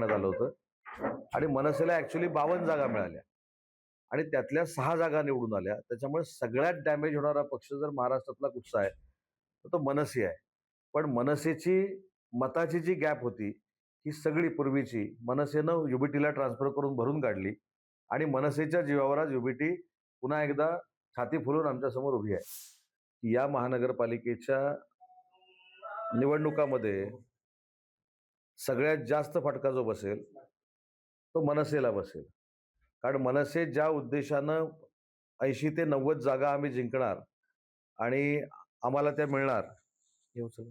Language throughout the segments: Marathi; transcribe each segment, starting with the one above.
करण्यात आलं होतं. आणि मनसेला ऍक्च्युली बावन्न जागा मिळाल्या. आणि त्यातल्या सहा जागा निवडून आल्या. त्याच्यामुळे सगळ्यात डॅमेज होणारा पक्ष जर महाराष्ट्रातला कुठचा आहे तर तो मनसे आहे. पण मनसेची मताची जी गॅप होती ही सगळी पूर्वीची मनसेनं युबीटीला ट्रान्सफर करून भरून काढली. आणि मनसेच्या जीवावर आज युबीटी पुन्हा एकदा छाती फुलून आमच्यासमोर उभी आहे. या महानगरपालिकेच्या निवडणुकामध्ये सगळ्यात जास्त फटका जो बसेल तो मनसेला बसेल. कारण मनसे ज्या उद्देशानं ऐंशी ते नव्वद जागा आम्ही जिंकणार आणि आम्हाला त्या मिळणार. येऊ सगळं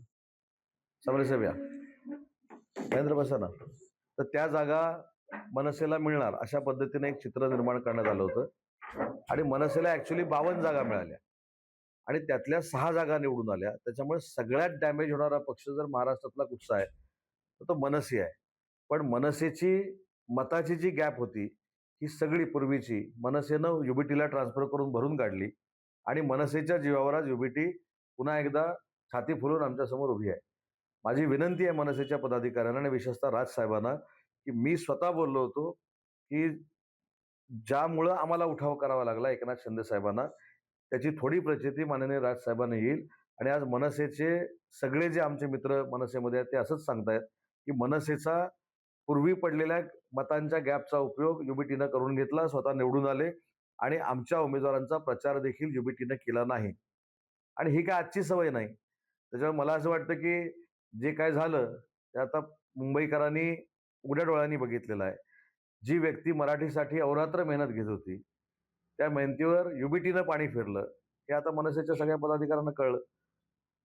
समरे साहेब या. महेंद्र बसा ना तर त्या जागा मनसेला मिळणार अशा पद्धतीने एक चित्र निर्माण करण्यात आलं होतं. आणि मनसेला ऍक्च्युली बावन्न जागा मिळाल्या. आणि त्यातल्या सहा जागा निवडून आल्या. त्याच्यामुळे सगळ्यात डॅमेज होणारा पक्ष जर महाराष्ट्रातला कुठचा आहे तर तो मनसे आहे. पण मनसेची मताची जी गॅप होती ही सगळी पूर्वीची मनसेनं युबीटीला ट्रान्सफर करून भरून काढली आणि मनसेच्या जीवावर आज युबीटी पुन्हा एकदा छाती फुलून आमच्यासमोर उभी आहे. माझी विनंती आहे मनसेच्या पदाधिकाऱ्यांना आणि विशेषतः राजसाहेबांना की मी स्वतः बोललो होतो की ज्यामुळं आम्हाला उठाव करावा लागला एकनाथ शिंदे साहेबांना त्याची थोडी प्रचिती माननीय राजसाहेबांना येईल आणि आज मनसेचे सगळे जे आमचे मित्र मनसेमध्ये आहेत ते असंच सांगतायत. की मनसेचा पूर्वी पडलेल्या मतांच्या गॅपचा उपयोग युबीटीनं करून घेतला स्वतः निवडून आले आणि आमच्या उमेदवारांचा प्रचार देखील युबीटीनं केला नाही. आणि ही काय आजची सवय नाही. त्याच्यामुळे मला असं वाटतं की जे काय झालं ते आता मुंबईकरांनी उघड्या डोळ्यांनी बघितलेलं आहे. जी व्यक्ती मराठीसाठी अवरात्र मेहनत घेत होती त्या मेहनतीवर युबीटीनं पाणी फिरलं. हे आता मनसेच्या सगळ्या पदाधिकाऱ्यांना कळलं.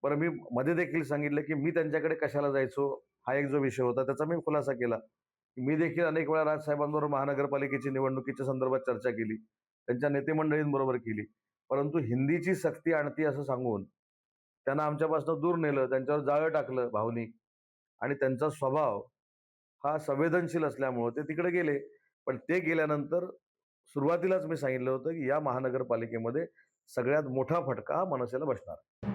पण मी मध्ये देखील सांगितलं की मी त्यांच्याकडे कशाला जायचो? हा एक जो विषय होता त्याचा मी खुलासा केला. मी देखील अनेक वेळा राजसाहेबांबरोबर महानगरपालिकेची निवडणुकीच्या संदर्भात चर्चा केली. त्यांच्या नेतेमंडळींबरोबर केली. परंतु हिंदीची सक्ती आणती असं सांगून त्यांना आमच्यापासून दूर नेलं त्यांच्यावर जाळं टाकलं भावनिक आणि त्यांचा स्वभाव हा संवेदनशील असल्यामुळं ते तिकडे गेले. पण ते गेल्यानंतर सुरुवातीलाच मी सांगितलं होतं की या महानगरपालिकेमध्ये सगळ्यात मोठा फटका हा मनसेला बसणार.